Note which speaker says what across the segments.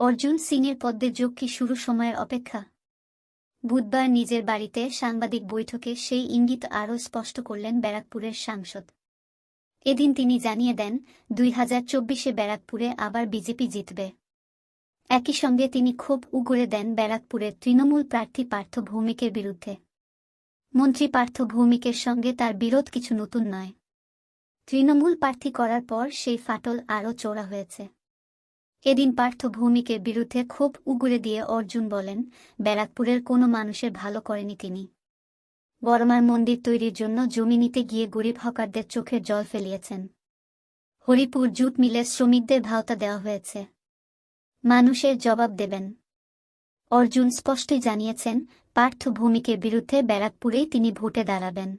Speaker 1: অর্জুন সিংয়ের পদ্মে যোগ কি শুরু সময়ের অপেক্ষা? বুধবার নিজের বাড়িতে সাংবাদিক বৈঠকে সেই ইঙ্গিত আরও স্পষ্ট করলেন ব্যারাকপুরের সাংসদ। এদিন তিনি জানিয়ে দেন, দুই হাজার চব্বিশে ব্যারাকপুরে আবার বিজেপি জিতবে। একই সঙ্গে তিনি ক্ষোভ উগরে দেন ব্যারাকপুরের তৃণমূল প্রার্থী পার্থ ভৌমিকের বিরুদ্ধে। মন্ত্রী পার্থ ভৌমিকের সঙ্গে তার বিরোধ কিছু নতুন নয়। তৃণমূল প্রার্থী করার পর সেই ফাটল আরও চোরা হয়েছে। এদিন পার্থ ভৌমিকের বিরুদ্ধে ক্ষোভ উগুরে দিয়ে অর্জুন বলেন, ব্যারাকপুরের কোনো মানুষের ভালো করেনি তিনি। বর্মার মন্দির তৈরির জন্য জমি নিতে গিয়ে গরিব হকারদের চোখের জল ফেলিয়েছেন। হরিপুর জুট মিলে শ্রমিকদের ভাওতা দেওয়া হয়েছে। মানুষের জবাব দেবেন। অর্জুন স্পষ্টই জানিয়েছেন পার্থ ভৌমিকের বিরুদ্ধে ব্যারাকপুরেই তিনি ভোটে দাঁড়াবেন।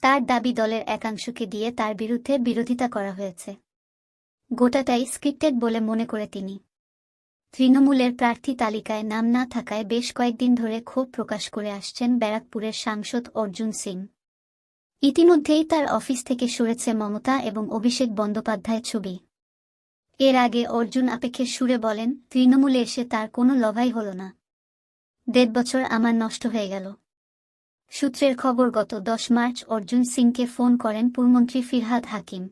Speaker 1: তার দাবি দলের একাংশকে দিয়ে তার বিরুদ্ধে বিরোধিতা করা হয়েছে। গোটাটাই স্ক্রিপ্টেড বলে মনে করে তিনি। তৃণমূলের প্রার্থী তালিকায় নাম না থাকায় বেশ কয়েকদিন ধরে ক্ষোভ প্রকাশ করে আসছেন ব্যারাকপুরের সাংসদ অর্জুন সিং। ইতিমধ্যেই তার অফিস থেকে সরেছে মমতা এবং অভিষেক বন্দ্যোপাধ্যায়ের ছবি। এর আগে অর্জুন আপেক্ষের সুরে বলেন, তৃণমূলে এসে তার কোনো লভাই হল না। দেড় বছর আমার নষ্ট হয়ে গেল। সূত্রের খবর গত দশ মার্চ অর্জুন সিংকে ফোন করেন পূর্মন্ত্রী ফিরহাদ হাকিম।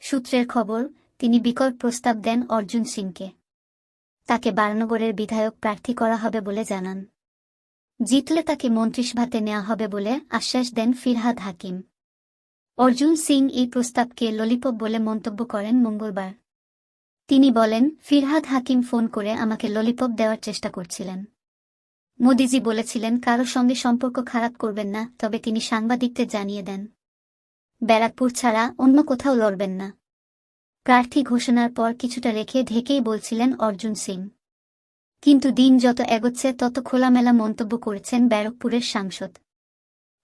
Speaker 1: সূত্রের খবর, তিনি বিকল্প প্রস্তাব দেন অর্জুন সিংকে। তাকে বারানগরের বিধায়ক প্রার্থী করা হবে বলে জানান। জিতলে তাকে মন্ত্রিসভাতে নেওয়া হবে বলে আশ্বাস দেন ফিরহাদ হাকিম। অর্জুন সিং এই প্রস্তাবকে ললিপপ বলে মন্তব্য করেন মঙ্গলবার। তিনি বলেন, ফিরহাদ হাকিম ফোন করে আমাকে ললিপপ দেওয়ার চেষ্টা করছিলেন। মোদিজি বলেছিলেন, কারও সঙ্গে সম্পর্ক খারাপ করবেন না, তবে তিনি সাংবাদিকদের জানিয়ে দেন। ব্যারাকপুর ছাড়া অন্য কোথাও লড়বেন না। প্রার্থী ঘোষণার পর কিছুটা রেখে ঢেকেই বলছিলেন অর্জুন সিং। কিন্তু দিন যত এগোচ্ছে, তত খোলামেলা মন্তব্য করেছেন ব্যারাকপুরের সাংসদ।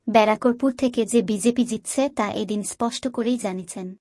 Speaker 1: ব্যারাকরপুর থেকে যে বিজেপি জিতছে, তা এদিন স্পষ্ট করেই জানিয়েছেন।